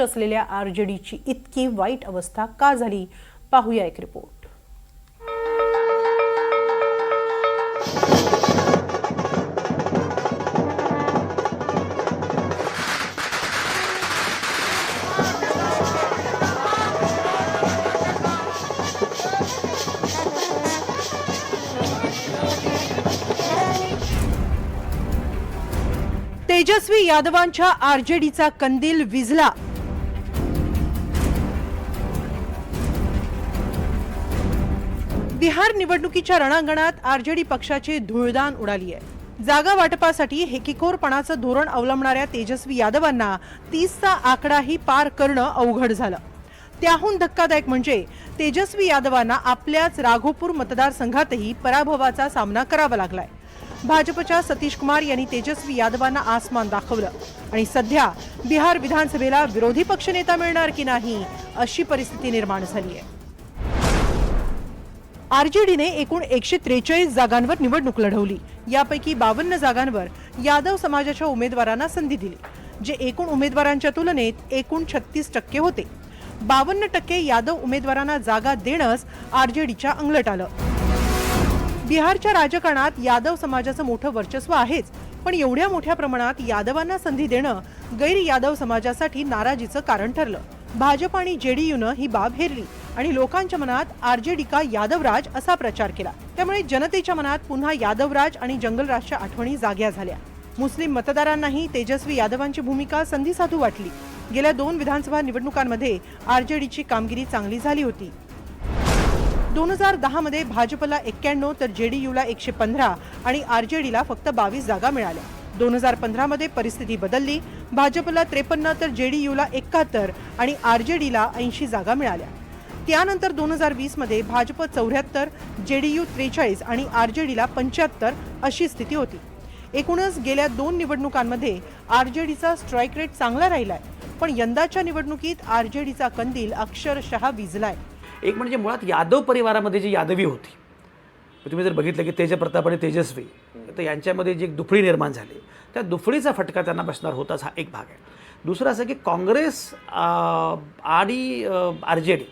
असलेल्या आरजेडीची इतकी वाईट अवस्था का झाली? पाहूया एक रिपोर्ट तेजस्वी यादवांच्या आरजेडीचा कंदील विझला. बिहार निवडणुकीच्या रणांगणात आरजेडी पक्षाची धुळदान उडाली आहे. जागा वाटपासाठी हेकीखोरपणाचं धोरण अवलंबणाऱ्या तेजस्वी यादवांना तीसचा आकडाही पार करणं अवघड झालं. त्याहून धक्कादायक म्हणजे तेजस्वी यादवांना आपल्याच राघोपूर मतदारसंघातही पराभवाचा सामना करावा लागलाय. भाजपच्या सतीश कुमार यांनी तेजस्वी यादवांना आसमान दाखवलं आणि सध्या बिहार विधानसभेला विरोधी पक्षनेता मिळणार की नाही अशी परिस्थिती निर्माण झाली आहे. आरजेडीने एकूण एकशे त्रेचाळीस जागांवर निवडणूक लढवली. यापैकी बावन्न जागांवर यादव समाजाच्या उमेदवारांना संधी दिली जे एकूण उमेदवारांच्या तुलनेत एकूण छत्तीस टक्के होते. बावन्न टक्के यादव उमेदवारांना जागा देणंच आरजेडीच्या अंगलट आलं. बिहारच्या राजकारणात यादव समाजाचं मोठं वर्चस्व आहेच पण एवढ्या मोठ्या प्रमाणात यादवांना संधी देणं गैर यादव समाजासाठी नाराजीचं कारण ठरलं. भाजप आणि जेडीयूनं ही बाब हेरली. आणि लोकांच्या मनात आरजेडी का यादवराज असा प्रचार केला. त्यामुळे जनतेच्या मनात पुन्हा यादवराज आणि जंगलराजच्या आठवणी जाग्या झाल्या. मुस्लिम मतदारांनाही तेजस्वी यादवांची भूमिका संधीसाधू वाटली. गेल्या दोन विधानसभा निवडणुकांमध्ये आरजेडीची कामगिरी चांगली झाली होती. दोन हजार दहामध्ये भाजपला एक्क्याण्णव तर जेडीयूला एकशे पंधरा आणि आरजेडीला फक्त बावीस जागा मिळाल्या. दोन हजार पंधरामध्ये परिस्थिती बदलली. भाजपला त्रेपन्न तर जेडीयूला एकाहत्तर आणि आरजेडीला ऐंशी जागा मिळाल्या. त्यानंतर दोन हजार वीसमध्ये भाजप चौऱ्याहत्तर जे डी यू त्रेचाळीस आणि आर जे डीला पंच्याहत्तर अशी स्थिती होती. एकूणच गेल्या दोन निवडणुकांमध्ये आर जे डीचा स्ट्राईक रेट चांगला राहिलाय पण यंदाच्या निवडणुकीत आर जे डीचा कंदील अक्षरशः विजलाय. एक म्हणजे मुळात यादव परिवारामध्ये जी यादवी होती तुम्ही जर बघितलं की तेजप्रताप आणि तेजस्वी तर यांच्यामध्ये जी एक दुफळी निर्माण झाली त्या दुफळीचा फटका त्यांना बसणार होताच हा एक भाग आहे. दुसरं असं की काँग्रेस आणि आर जे डी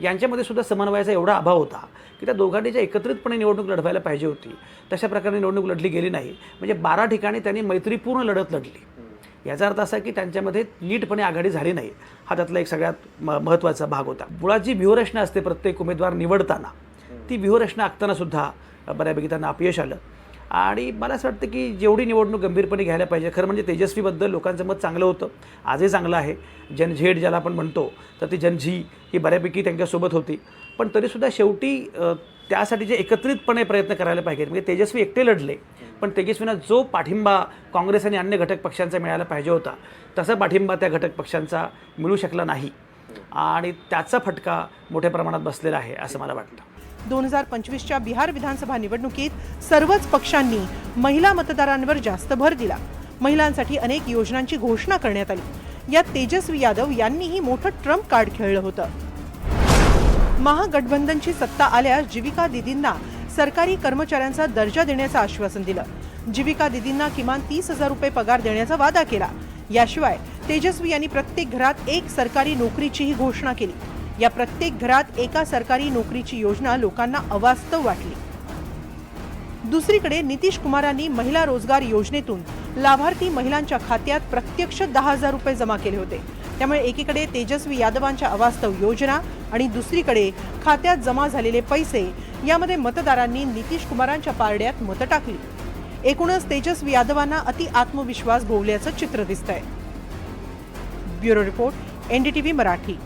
यांच्यामध्ये सुद्धा समन्वयाचा एवढा अभाव होता की त्या दोघांनीच्या एकत्रितपणे निवडणूक लढवायला पाहिजे होती. तशा प्रकारे निवडणूक लढली गेली नाही. म्हणजे बारा ठिकाणी त्यांनी मैत्रीपूर्ण लढत लढली. याचा अर्थ असा की त्यांच्यामध्ये नीटपणे आघाडी झाली नाही. हा त्यातला एक सगळ्यात म महत्त्वाचा भाग होता. मुळात जी व्यूहरचना असते प्रत्येक उमेदवार निवडताना ती व्यूहरचना आखताना सुद्धा बऱ्यापैकी त्यांना अपयश आलं. आणि मला असं वाटतं की जेवढी निवडणूक गंभीरपणे घ्यायला पाहिजे खरं म्हणजे तेजस्वीबद्दल लोकांचं मत चांगलं होतं. आजही चांगलं आहे. जनझेड ज्याला आपण म्हणतो तर ती जनझी ही बऱ्यापैकी त्यांच्यासोबत होती. पण तरीसुद्धा शेवटी त्यासाठी जे एकत्रितपणे प्रयत्न करायला पाहिजेत म्हणजे तेजस्वी एकटे लढले पण तेजस्वींना जो पाठिंबा काँग्रेस आणि अन्य घटक पक्षांचा मिळायला पाहिजे होता तसा पाठिंबा त्या घटक पक्षांचा मिळू शकला नाही. आणि त्याचा फटका मोठ्या प्रमाणात बसलेला आहे असं मला वाटतं. दोन हजार पंचवीसच्या बिहार विधानसभा निवडणुकीत सर्वच पक्षांनी महिला मतदारांवर जास्त भर दिला. महिलांसाठी अनेक योजनांची घोषणा करण्यात आली. यात तेजस्वी यादव यांनीही मोठं ट्रम्प कार्ड खेळलं होतं. महागठबंधनची सत्ता आल्यास जीविका दिदींना सरकारी कर्मचाऱ्यांचा दर्जा देण्याचं आश्वासन दिलं. जीविका दिदींना किमान तीस हजार रुपये पगार देण्याचा वादा केला. याशिवाय तेजस्वी यांनी प्रत्येक घरात एक सरकारी नोकरीचीही घोषणा केली. या प्रत्येक घरात एका सरकारी नोकरीची योजना लोकांना अवास्तव वाटली. दुसरीकडे नितीश कुमारांनी महिला रोजगार योजनेतून लाभार्थी महिलांच्या खात्यात प्रत्यक्ष दहा हजार रुपये जमा केले होते. त्यामुळे एकीकडे तेजस्वी यादवांच्या अवास्तव योजना आणि दुसरीकडे खात्यात जमा झालेले पैसे यामध्ये मतदारांनी नितीश कुमारांच्या पारड्यात मतं टाकली. एकूणच तेजस्वी यादवांना अति आत्मविश्वास भोवल्याचं चित्र दिसतंय. Bureau report NDTV Marathi.